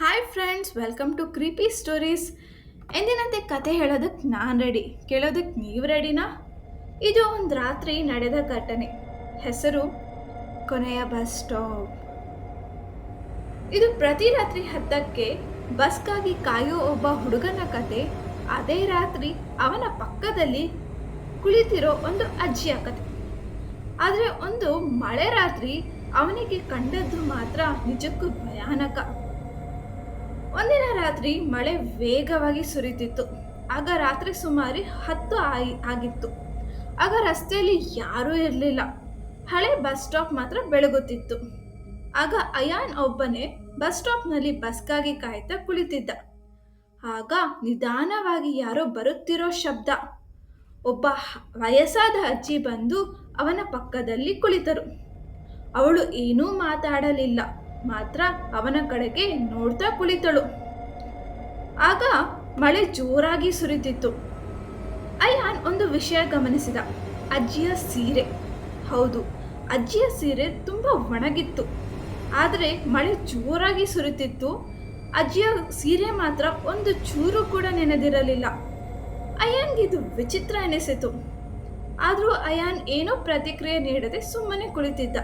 Hi friends welcome to creepy stories ಎಂದಿನಂತೆ ಕತೆ ಹೇಳೋದಕ್ಕೆ ನಾನು ರೆಡಿ ಕೇಳೋದಕ್ಕೆ ನೀವು ರೆಡಿನಾ ಇದು ಒಂದು ರಾತ್ರಿ ನಡೆದ ಘಟನೆ. ಹೆಸರು, ಕೊನೆಯ ಬಸ್ ಸ್ಟಾಪ್. ಇದು ಪ್ರತಿ ರಾತ್ರಿ ಹತ್ತಕ್ಕೆ ಬಸ್ಗಾಗಿ ಕಾಯೋ ಒಬ್ಬ ಹುಡುಗನ ಕತೆ. ಅದೇ ರಾತ್ರಿ ಅವನ ಪಕ್ಕದಲ್ಲಿ ಕುಳಿತಿರೋ ಒಂದು ಅಜ್ಜಿಯ ಕತೆ. ಆದರೆ ಒಂದು ಮಳೆ ರಾತ್ರಿ ಅವನಿಗೆ ಕಂಡದ್ದು ಮಾತ್ರ ನಿಜಕ್ಕೂ ಭಯಾನಕ. ಒಂದಿನ ರಾತ್ರಿ ಮಳೆ ವೇಗವಾಗಿ ಸುರಿತಿತ್ತು. ಆಗ ರಾತ್ರಿ ಸುಮಾರು ಹತ್ತು ಆಗಿ ಆಗಿತ್ತು. ಆಗ ರಸ್ತೆಯಲ್ಲಿ ಯಾರೂ ಇರಲಿಲ್ಲ. ಹಳೆ ಬಸ್ ಸ್ಟಾಪ್ ಮಾತ್ರ ಬೆಳಗುತ್ತಿತ್ತು. ಆಗ ಅಯಾನ್ ಒಬ್ಬನೇ ಬಸ್ ಸ್ಟಾಪ್ನಲ್ಲಿ ಬಸ್ಗಾಗಿ ಕಾಯ್ತಾ ಕುಳಿತಿದ್ದ. ಆಗ ನಿಧಾನವಾಗಿ ಯಾರೋ ಬರುತ್ತಿರೋ ಶಬ್ದ. ಒಬ್ಬ ವಯಸ್ಸಾದ ಅಜ್ಜಿ ಬಂದು ಅವನ ಪಕ್ಕದಲ್ಲಿ ಕುಳಿತರು. ಅವಳು ಏನೂ ಮಾತಾಡಲಿಲ್ಲ. ಮಾತ್ರ ಅವನ ಕಡೆಗೆ ನೋಡ್ತಾ ಕುಳಿತಳು. ಆಗ ಮಳೆ ಜೋರಾಗಿ ಸುರಿತಿತ್ತು ಅಯಾನ್ ಒಂದು ವಿಷಯ ಗಮನಿಸಿದ. ಅಜ್ಜಿಯ ಸೀರೆ. ಹೌದು, ಅಜ್ಜಿಯ ಸೀರೆ ತುಂಬ ಒಣಗಿತ್ತು. ಆದರೆ ಮಳೆ ಜೋರಾಗಿ ಸುರಿತಿತ್ತು ಅಜ್ಜಿಯ ಸೀರೆ ಮಾತ್ರ ಒಂದು ಚೂರು ಕೂಡ ನೆನೆದಿರಲಿಲ್ಲ. ಅಯಾನ್ಗೆ ಇದು ವಿಚಿತ್ರ ಎನಿಸಿತು. ಆದರೂ ಅಯಾನ್ ಏನೂ ಪ್ರತಿಕ್ರಿಯೆ ನೀಡದೆ ಸುಮ್ಮನೆ ಕುಳಿತಿದ್ದ.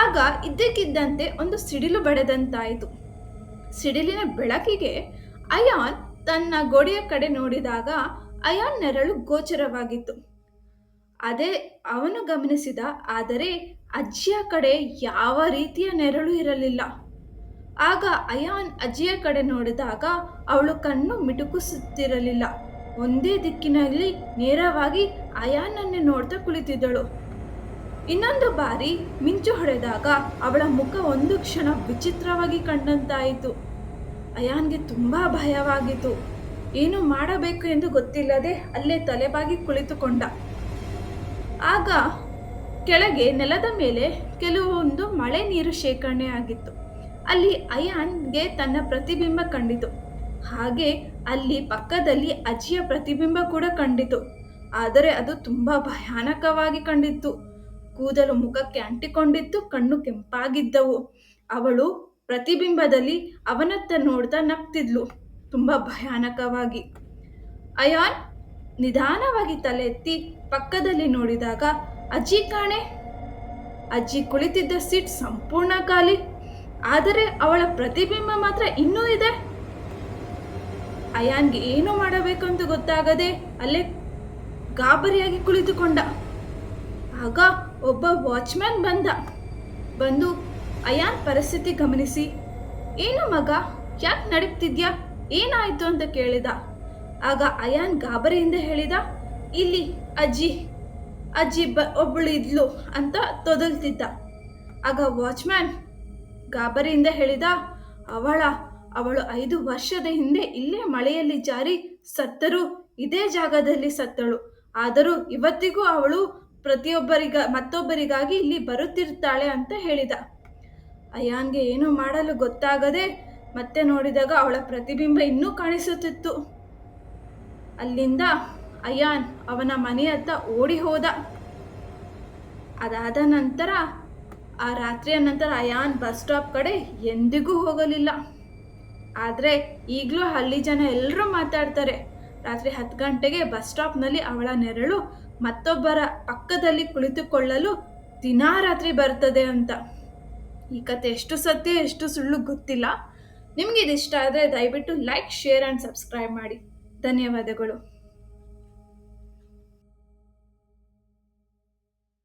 ಆಗ ಇದ್ದಕ್ಕಿದ್ದಂತೆ ಒಂದು ಸಿಡಿಲು ಬಡೆದಂತಾಯಿತು. ಸಿಡಿಲಿನ ಬೆಳಕಿಗೆ ಅಯಾನ್ ತನ್ನ ಗೋಡೆಯ ಕಡೆ ನೋಡಿದಾಗ ಅಯಾನ್ ನೆರಳು ಗೋಚರವಾಗಿತ್ತು. ಅದೇ ಅವನು ಗಮನಿಸಿದ, ಆದರೆ ಅಜ್ಜಿಯ ಕಡೆ ಯಾವ ರೀತಿಯ ನೆರಳು ಇರಲಿಲ್ಲ. ಆಗ ಅಯಾನ್ ಅಜ್ಜಿಯ ಕಡೆ ನೋಡಿದಾಗ ಅವಳು ಕಣ್ಣು ಮಿಟುಕಿಸುತ್ತಿರಲಿಲ್ಲ. ಒಂದೇ ದಿಕ್ಕಿನಲ್ಲಿ ನೇರವಾಗಿ ಅಯಾನನ್ನು ನೋಡ್ತಾ ಕುಳಿತಿದ್ದಳು. ಇನ್ನೊಂದು ಬಾರಿ ಮಿಂಚು ಹೊಡೆದಾಗ ಅವಳ ಮುಖ ಒಂದು ಕ್ಷಣ ವಿಚಿತ್ರವಾಗಿ ಕಂಡಂತಾಯಿತು. ಅಯಾನ್ಗೆ ತುಂಬ ಭಯವಾಗಿತ್ತು. ಏನು ಮಾಡಬೇಕು ಎಂದು ಗೊತ್ತಿಲ್ಲದೆ ಅಲ್ಲೇ ತಲೆಬಾಗಿ ಕುಳಿತುಕೊಂಡ. ಆಗ ಕೆಳಗೆ ನೆಲದ ಮೇಲೆ ಕೆಲವೊಂದು ಮಳೆ ನೀರು ಶೇಖರಣೆ ಆಗಿತ್ತು. ಅಲ್ಲಿ ಅಯಾನ್ಗೆ ತನ್ನ ಪ್ರತಿಬಿಂಬ ಕಂಡಿತು. ಹಾಗೆ ಅಲ್ಲಿ ಪಕ್ಕದಲ್ಲಿ ಅಜ್ಜಿಯ ಪ್ರತಿಬಿಂಬ ಕೂಡ ಕಂಡಿತು. ಆದರೆ ಅದು ತುಂಬ ಭಯಾನಕವಾಗಿ ಕಂಡಿತ್ತು. ಕೂದಲು ಮುಖಕ್ಕೆ ಅಂಟಿಕೊಂಡಿತ್ತು ಕಣ್ಣು ಕೆಂಪಾಗಿದ್ದವು. ಅವಳು ಪ್ರತಿಬಿಂಬದಲ್ಲಿ ಅವನತ್ತ ನೋಡ್ತಾ ನಗ್ತಿದ್ಲು, ತುಂಬಾ ಭಯಾನಕವಾಗಿ. ಅಯಾನ್ ನಿಧಾನವಾಗಿ ತಲೆ ಎತ್ತಿ ಪಕ್ಕದಲ್ಲಿ ನೋಡಿದಾಗ, ಅಜ್ಜಿ ಕಾಣೆ. ಅಜ್ಜಿ ಕುಳಿತಿದ್ದ ಸೀಟ್ ಸಂಪೂರ್ಣ ಖಾಲಿ, ಆದರೆ ಅವಳ ಪ್ರತಿಬಿಂಬ ಮಾತ್ರ ಇನ್ನೂ ಇದೆ. ಅಯಾನ್ಗೆ ಏನು ಮಾಡಬೇಕಂತ ಗೊತ್ತಾಗದೆ ಅಲ್ಲೇ ಗಾಬರಿಯಾಗಿ ಕುಳಿತುಕೊಂಡ. ಆಗ ಒಬ್ಬ ವಾಚ್ಮ್ಯಾನ್ ಬಂದ. ಬಂದು ಅಯಾನ್ ಪರಿಸ್ಥಿತಿ ಗಮನಿಸಿ. ಏನು ಮಗ? ಯಾಕೆ ನಡೀತಿದ್ಯಾ? ಏನಾಯ್ತು ಅಂತ ಕೇಳಿದ. ಆಗ ಅಯಾನ್ ಗಾಬರಿಯಿಂದ ಹೇಳಿದ, ಇಲ್ಲಿ ಅಜ್ಜಿ ಅಜ್ಜಿ ಬ ಒಬ್ಬಳು ಇದ್ಲು ಅಂತ ತೊದಲ್ತಿದ್ದ. ಆಗ ವಾಚ್ಮ್ಯಾನ್ ಗಾಬರಿಯಿಂದ ಹೇಳಿದ, ಅವಳ, ಅವಳು ಐದು ವರ್ಷದ ಹಿಂದೆ ಇಲ್ಲೇ ಮಳೆಯಲ್ಲಿ ಜಾರಿ ಸತ್ತರು ಇದೇ ಜಾಗದಲ್ಲಿ ಸತ್ತಳು. ಆದರೂ ಇವತ್ತಿಗೂ ಅವಳು ಪ್ರತಿಯೊಬ್ಬರಿಗ, ಮತ್ತೊಬ್ಬರಿಗಾಗಿ ಇಲ್ಲಿ ಬರುತ್ತಿರ್ತಾಳೆ ಅಂತ ಹೇಳಿದ. ಅಯಾನ್ಗೆ ಏನು ಮಾಡಲು ಗೊತ್ತಾಗದೆ ಮತ್ತೆ ನೋಡಿದಾಗ ಅವಳ ಪ್ರತಿಬಿಂಬ ಇನ್ನೂ ಕಾಣಿಸುತ್ತಿತ್ತು. ಅಲ್ಲಿಂದ ಅಯಾನ್ ಅವನ ಮನೆಯತ್ತ ಓಡಿ ಹೋದ. ಅದಾದ ನಂತರ, ಆ ರಾತ್ರಿಯ ನಂತರ ಅಯಾನ್ ಬಸ್ ಸ್ಟಾಪ್ ಕಡೆ ಎಂದಿಗೂ ಹೋಗಲಿಲ್ಲ. ಆದರೆ ಈಗಲೂ ಹಳ್ಳಿ ಜನ ಎಲ್ಲರೂ ಮಾತಾಡ್ತಾರೆ. ರಾತ್ರಿ ಹತ್ತು ಗಂಟೆಗೆ ಬಸ್ ಸ್ಟಾಪ್ನಲ್ಲಿ ಅವಳ ನೆರಳು ಮತ್ತೊಬ್ಬರ ಪಕ್ಕದಲ್ಲಿ ಕುಳಿತುಕೊಳ್ಳಲು ದಿನಾ ರಾತ್ರಿ ಬರ್ತದೆ ಅಂತ. ಈ ಕತೆ ಎಷ್ಟು ಸತ್ಯ, ಎಷ್ಟು ಸುಳ್ಳು ಗೊತ್ತಿಲ್ಲ. ನಿಮಗೆ ಇದಿಷ್ಟ ಆದರೆ ದಯವಿಟ್ಟು ಲೈಕ್ ಶೇರ್ ಆ್ಯಂಡ್ ಸಬ್ಸ್ಕ್ರೈಬ್ ಮಾಡಿ. ಧನ್ಯವಾದಗಳು.